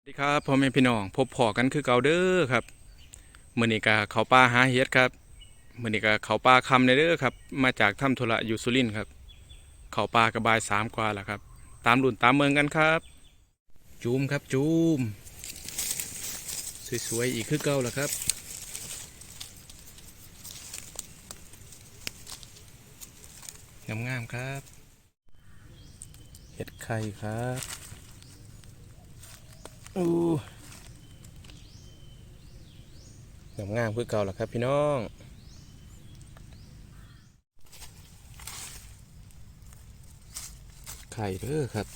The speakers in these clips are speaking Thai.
สวัสดีครับพ่อแม่พี่น้องพบพอกันคือเก่าเด้อครับมือนี้ก็เขาป่าหาเฮ็ดครับมือนี้ก็เขาป่าคำในเด้อครับ มาจากถ้ำธุระอยู่สุรินทร์ครับ เขาป่ากระบายสามกว่าแล้วครับ ตามรุ่นตามเมืองกันครับ จูมครับจูม สวยๆอีกคือเก่าแล้วครับงามๆครับ เห็ดไข่ครับ อู้งามงามๆคือเก่าแล้วครับพี่น้องไข่เด้อครับ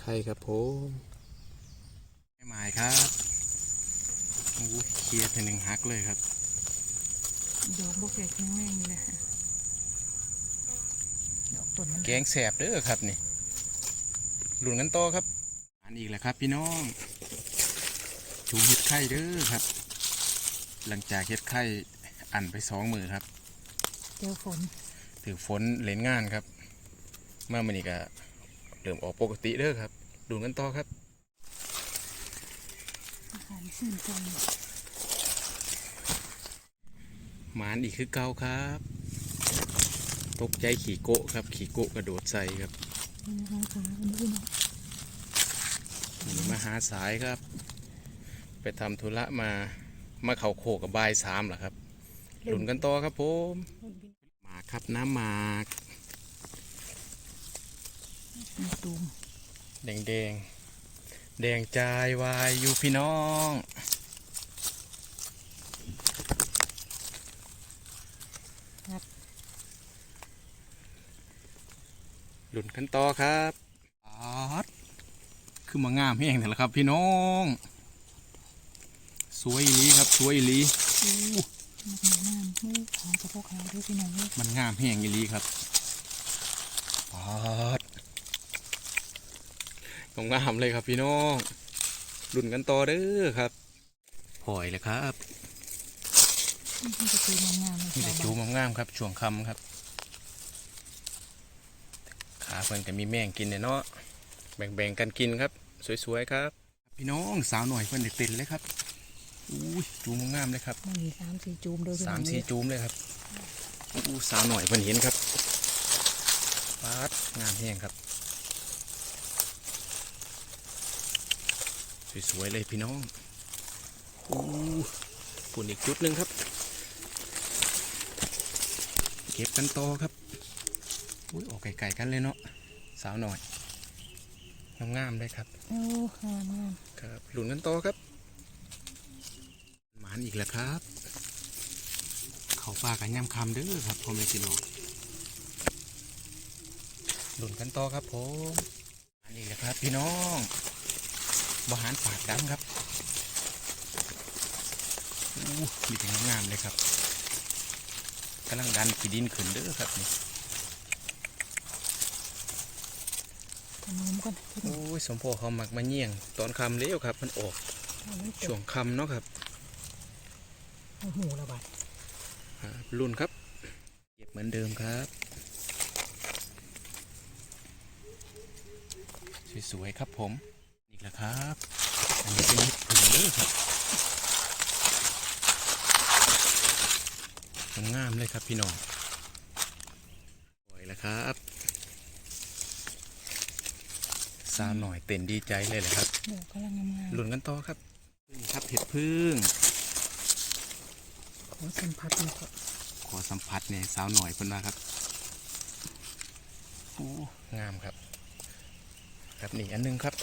ไข่ครับผมไม่หมายครับอู้เคลียร์ทีหนึ่งฮักเลยครับดอกบกแก่แข็งแรงนี่แหละค่ะดอก ต้นมันแกงแสบเด้อครับนี่ลุ่นกันต่อครับ อันอีกแล้วครับ พี่น้องชูเห็ดไข่เด้อครับ หลังจากเห็ดไข่อันไปสองมือครับเจอฝนถือฝนเล่นงานครับเมื่อมันนี่ก็เริ่มออกปกติเด้อครับ ดูกันต่อครับอาหารชื่นใจหมานอีกคือเก่าครับ ตกใจขี่โกะครับ ขี่โกะกระโดดใส่ครับนี่นะคะฝนมันขึ้นนี่มาหาสายครับ ไปทำธุระมามาเขาโคกับบายสามเหรอครับหลุนกันต่อครับผมหมากครับน้ำหมากมีตูมแดงแดงแดงใจวายอยู่พี่น้อง หลุนกันต่อครับอาดคือมางามแห้งแต่ละครับ พี่น้อง สวยอีหลีครับ สวยอีหลีอู้มันงามหูขาวกระเพาะขาวด้วยพี่น้องเลยมันงามแห้งอีหลีครับปาดงามๆเลยครับพี่น้องรุ่นกันต่อเด้อครับหอยเลยครับมันจะตูมงามๆเลยมีแต่จูงามๆครับช่วงคำครับ ขาเพิ่นก็มีแมงกินเนี่ยเนาะแบ่งๆกันกินครับ สวยๆครับ พี่น้องสาวหน่อยเพิ่นได้เต็นเลยครับอุ้ยจูงามๆเลยครับมันมีสามสี่จูมด้วยพี่น้สาอมงเลสี่ยจูมเลยครับอู้สาวหน่อยเพิ่นเห็นครับปาดงามแห้งครับ สวยๆเลยพี่น้องอู้ฝุ่นอีกจุดหนึ่งครับ เก็บกันต่อครับ อุ้ยออกไก่ๆกันเลยเนาะสาวหน่อยงามๆเลยครับโอ้งามงามครับหลุนกันต่อครับหมานอีกแล้วครับ เขาปลากันย่ำคำเด้อครับพ่อแม่พี่น้องหลุนกันต่อครับผมอันนี้แหละครับพี่น้องบหารปากดำครับอู้มีแต่งามๆเลยครับกำลังดันขีดินขึ้นเด้อครับนี่ นมก่อนพี่น้องโอ้ยสมโพอเขามักมาเยี่ยง ตอนคำเลี้ยวครับ มันออกเอาไว้จช่วบงคำเนาะครับเอาหูระบาดครับรุ่นครับ เก็บเหมือนเดิมครับ สวยๆครับผมนี่แหละครับ อันนี้เป็นเห็ดผึ่งเด้อครับงามๆเลยครับพี่น้องสวยแล้วครับ สาวหน่อยเต้นดีใจเลยแหละครับดอกกำลังงามลุ้นกันต่อครับนี่ครับเห็ดพึ่งๆขอสัมผัสหน่อยครับขอสัมผัสเนี่ยสาวหน่อยเพิ่นมาครับโอ้งามครับ ครับนี่อันหนึงครับ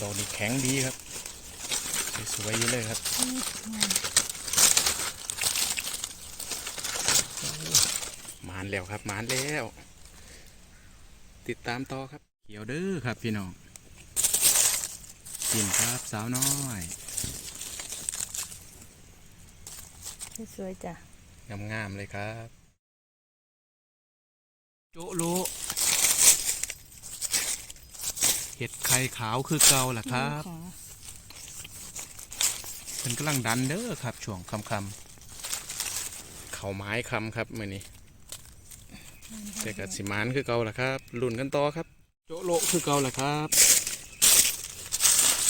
ดอกนี่แข็งดีครับสวยๆอยู่เลยครับอู้งามหมานแล้วครับหมานแล้ว ติดตามต่อครับเขียวเด้อครับพี่น้องกินครับสาวน้อยสวยๆจ้ะงามๆเลยครับโจโลเห็ดไข่ขาวคือเก่าล่ะครับขาเพิ่นกำลังดันเด้อครับช่วงคำคำๆเขาไม้คำครับมื่อนี้แต่กัสิหมานคือเก่าล่ะครับลุ่นกันต่อครับ โจโละคือเก่าล่ะครับ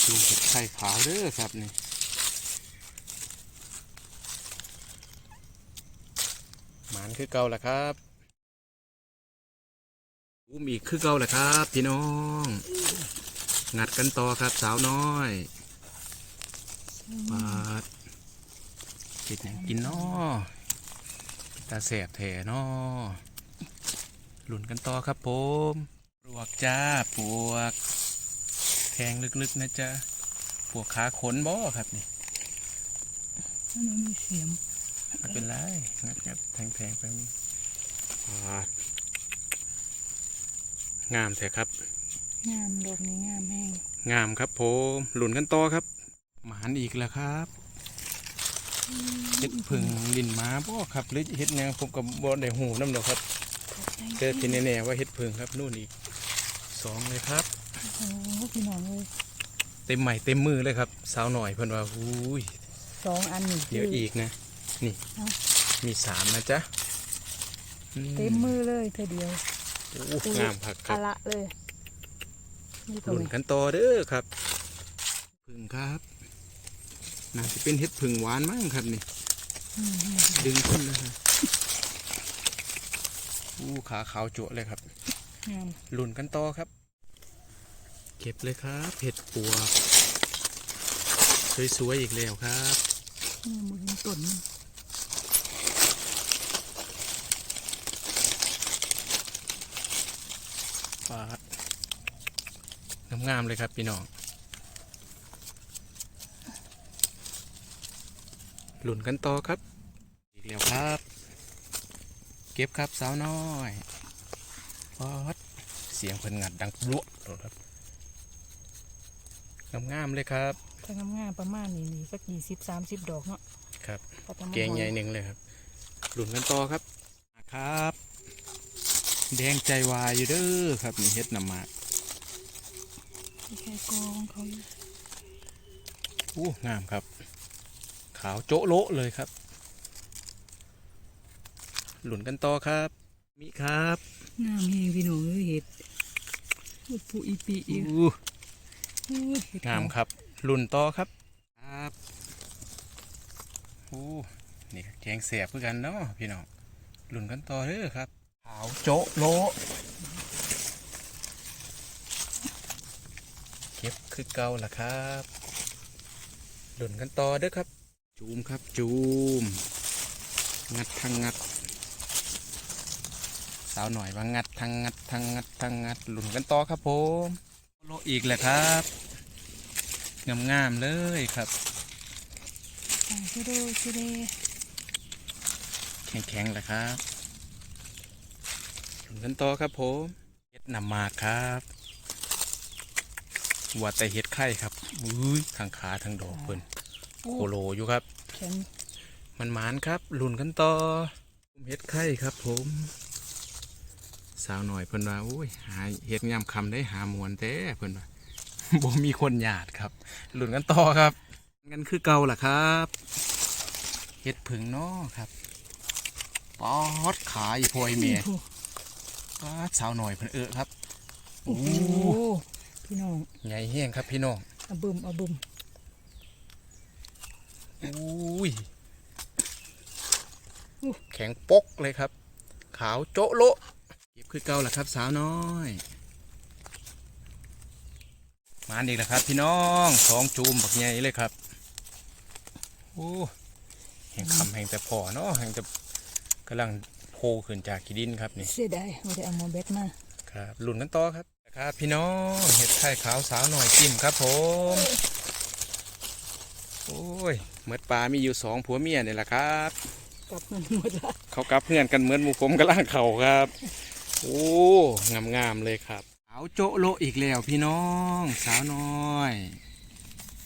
ดูเห็ดไข่ขาวเด้อครับนี่หมานคือเก่าล่ะครับอุ้มอีกคือเก่าล่ะครับ พี่น้องงัดกันต่อครับสาวน้อยปาดเห็ดหยังกินนอตาแสบแถนอหลุนกันต่อครับผม ปลวกจ้าปลวก แทงลึกๆนะจ๊ะปลวกขาขนบ่ครับนี่มันมีเสียมไม่เป็นไรงัดงัดแทงแทงๆไปปาดงามแท้ครับ งามดอกนี้งามแห้งงามครับผมหลุนกันต่อครับ หมานอีกแล้วครับเฮ็ดพึ่งลินหมาบ่ครับหรือเฮ็ดแนวผมกับบ่ได้หูน้ำดอกครับเจอที่แน่ๆว่าเฮ็ดพึ่งครับนู่นอีก สองเลยครับโอ้โหพี่น้องเลยเต็มใหม่เต็มมือเลยครับ สาวหน่อยเพิ่นว่าอุ้ยสองอันนี่เดี๋ยวอีกนะ นี่เอ้ามีสามนะจ๊ะอืเต็มมือเลยเธอเดียวโอ้งามผักคอะรับละเลยนี่ก็หลุนไม่กันต่อเด้อครับพึ่งครับน่าจะเป็นเห็ดพึ่งหวานมั้งครับนี่อืมอืมดึงขึ้นนะครับอู้ขาขาวจั่วเลยครับ งามหลุนกันต่อครับ เก็บเลยครับเห็ดปวกสวยๆอีกแล้วครับนี่มือมันต้นมันปาดงามๆเลยครับพี่น้องหลุนกันต่อครับ อีกแล้วครับ เก็บครับสาวน้อยปอดเสียงเพิ่นงัดดังบลวกโดดครับงามๆเลยครับถ้างามๆประมาณนี้นี่สักยี่สิบสามสิบดอกเนาะครับก็จะมาเกงใหญ่หนึ่งเลยครับหลุนกันต่อครับครับ แดงใจวายอยู่เด้อครับนี่เฮ็ดนำหมากแค่กองเขาอยู่อู้งามครับ ขาวโจ๊ะโละเลยครับ หลุนกันต่อครับ มีครับงามแห้งพี่น้องเอ้ยเห็ดอุ ปุอีปีอีอู้โอ้ยเห็ดงามครับหลุนต่อครับ ครับอู้นี่ก็แกงเสียบเพื่อกันเนาะพี่น้องหลุนกันต่อเด้อครับขาวโจ๊ะโละเก็บคือเก่าล่ะครับหลุนกันต่อเด้อครับ จูมครับจูมงัดทางงัด สาวหน่อยว่างัดทางงัดทางงัดทางงัดหลุนกันต่อครับผมโลอีกแหละครับงามๆเลยครับอ่าชิโดชิเดแข็งๆแหละครับหลุนกันต่อครับผมเห็ดนำมากครับว่าแต่เห็ดไข่ครับอุ้ยทางขาทางดอกเพิ่นโอ้โคโลอยู่ครับแข็งมันหมานครับหลุนกันต่อผมเห็ดไข่ครับผม สาวหน่อยเพิ่นว่าอุ้ยหาเห็ดงามคำได้หามวนแต่เพิ่นว่าบ่มีคนหยาดครับหลุนกันต่อครับกันคือเก่าล่ะครับเห็ดผึ่งเนาะครับป๊อดขาอีพอยเมียโอ้ป๊อดสาวหน่อยเพิ่นเออครับโอ้โหพี่น้องใหญ่เฮี้ยงครับพี่น้องเอาบึมเอาบึมอุ้ยอู้แข็งปกเลยครับ ขาวโจ๊ะโละ เก็บคือเก่าล่ะครับสาวน้อยมาอีกแล้วครับ พี่น้องสองจูมบักใหญ่เลยครับโอ้แห่งคำแห่งแต่พอเนาะแห่งแต่กำลังโผล่ขึ้นจากกีดินครับนี่เสียดายไม่ได้เอามาเบ็ดมาครับหลุนกันต่อครับครับพี่น้องเห็ดไข่ขาวสาวหน่อยจิ้มครับผมโอ้ยเมือดปลามีอยู่สองผัวเมียนี่แหละครับกลับมันหมดละเขากลับเพื่อนกันเหมือนหมูผมกับล่างเขาครับ โอ้งามงามๆเลยครับเอาโจโลอีกแล้วพี่น้อง สาวน้อย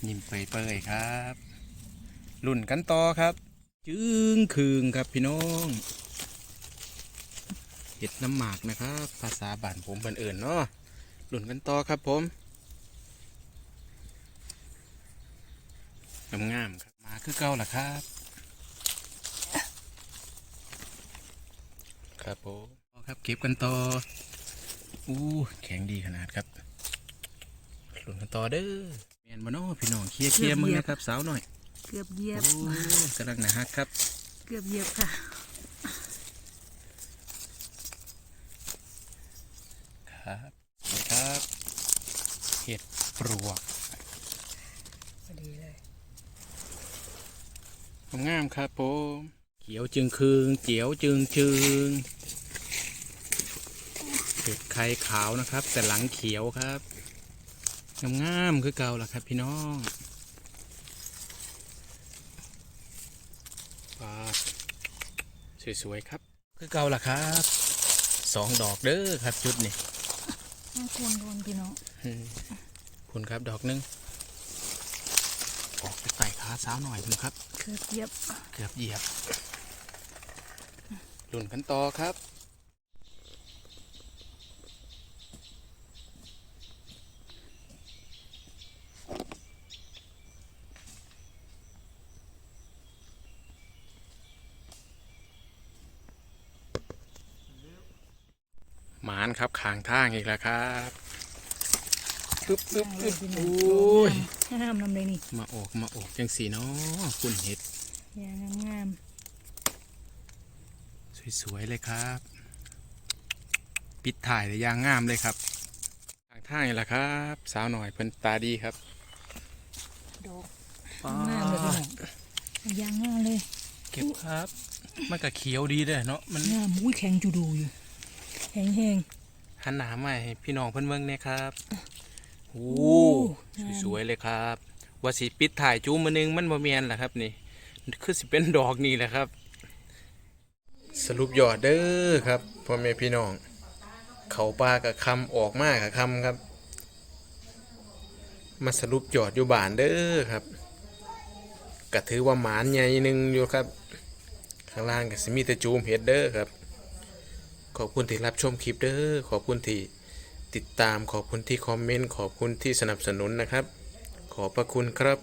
ยิ้มเปยๆครับลุ่นกันต่อครับ จึงคืงครับพี่น้องเห็ดน้ำหมากนะครับ ภาษาบ้านผมเป็นเอื่นเนาะลุ่นกันต่อครับผมงามงามๆครับมาคือเก่าล่ะครับ ครับผม คครับเก็บกันต่ออู้แข็งดีขนาดครับหลุนกันต่อเด้อแมนบ่เนาะพี่น้องเคลียร์เคลียร์มึงนะครับสาวหน่อย เกือบเหยียบโอ้กำลังหนะฮักครับ เกือบเหยียบค่ะครับนี่ครับเห็ดปลวกพอดีเลยงามครับผมเขียวจึงคืงเจียวจึงจึง เห็ดไข่ขาวนะครับ แต่หลังเขียวครับงามๆคือเก่าล่ะครับ พี่น้องว้าวสวยๆครับ คือเก่าล่ะครับสองดอกเด้อครับ จุดนี่น่าควรโดนพี่น้องอืมคุณครับดอกหนึงออกไปไต่ขาสาวหน่อยคุณครับ เกือบเหยียบ เกือบเหยียบลุ่นกันต่อครับ หมานครับขางทางอีกแล้วครับปึ๊บปึ๊บเลปึ๊ยบพี่น้องโอ้ยงามนำเลยนี่ มาออกมาออกจังสีเนาะคุณเห็ดยางงามสวย ๆ เลยครับ ปิดถ่ายเลยยางงามเลยครับทางท่างนี่แหละครับ สาวหน่อยเพิ่นตาดีครับๆดอกงามเลยพี่น้องยางงามเลย เก็บครับ มันก็เขียวดีเลยเนาะมันงามอุ้ยแข็งจูดูอยู่ แข็งแห้งหันหนามาให้พี่น้องเพิ่นเบิ่งเนี่ยครับโอ้งามสวยๆเลยครับว่าสิปิดถ่ายจูมือนึงมันบ่แม่นล่ะครับนี่ คือสิเป็นดอกนี่แหละครับ สรุปยอดเด้อครับพ่อแม่พี่น้อง เขาปลากับคำออกมากับคำครับ มาสรุปยอดอยู่บ้านเด้อครับก็ถือว่าหมานใหญ่หนึ่งอยู่ครับ ข้างล่างก็สิมีแต่จูมเห็ดเด้อครับ ขอบคุณที่รับชมคลิปเด้อขอบคุณที่ติดตามขอบคุณที่คอมเมนต์ขอบคุณที่สนับสนุนนะครับ ขอบพระคุณครับ